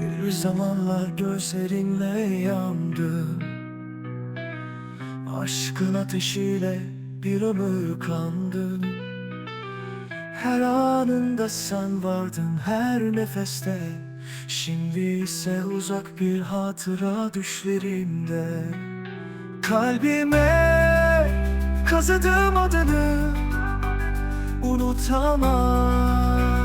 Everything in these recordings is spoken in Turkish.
Bir zamanlar gözlerinle yandı. Aşkın ateşiyle bir ömür kandı. Her anında sen vardın her nefeste. Şimdi ise uzak bir hatıra düşlerimde. Kalbime kazıdım adını Unutamam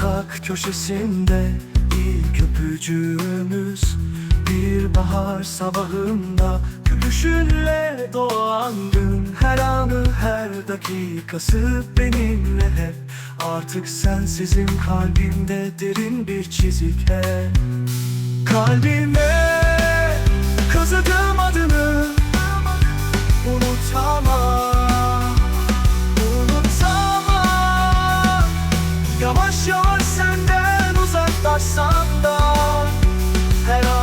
sokak köşesinde ilk öpücüğümüz Bir bahar sabahında gülüşünle doğan gün. Her anı her dakikası benimle hep. Artık sensizim kalbimde derin bir çizik hep. Kalbime kazıdım adını senden uzaklaşsam da Her anında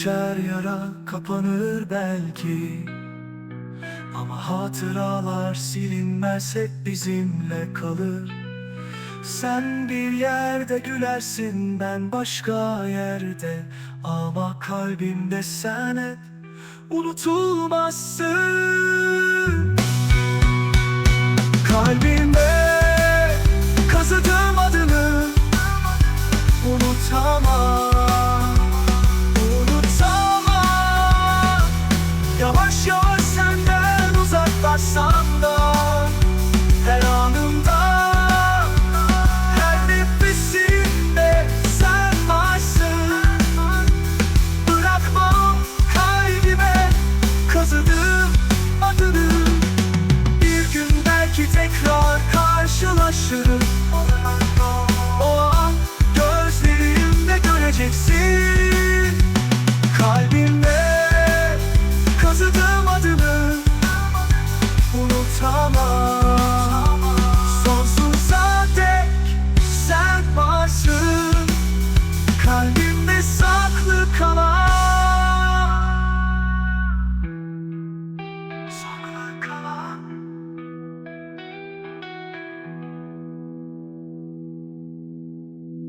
geçer yara kapanır belki. Ama hatıralar silinmez hep bizimle kalır. Sen bir yerde gülersin ben başka yerde. Ama kalbimde sen hep unutulmazsın. Kalbime kazıdım adını Unutamam I should've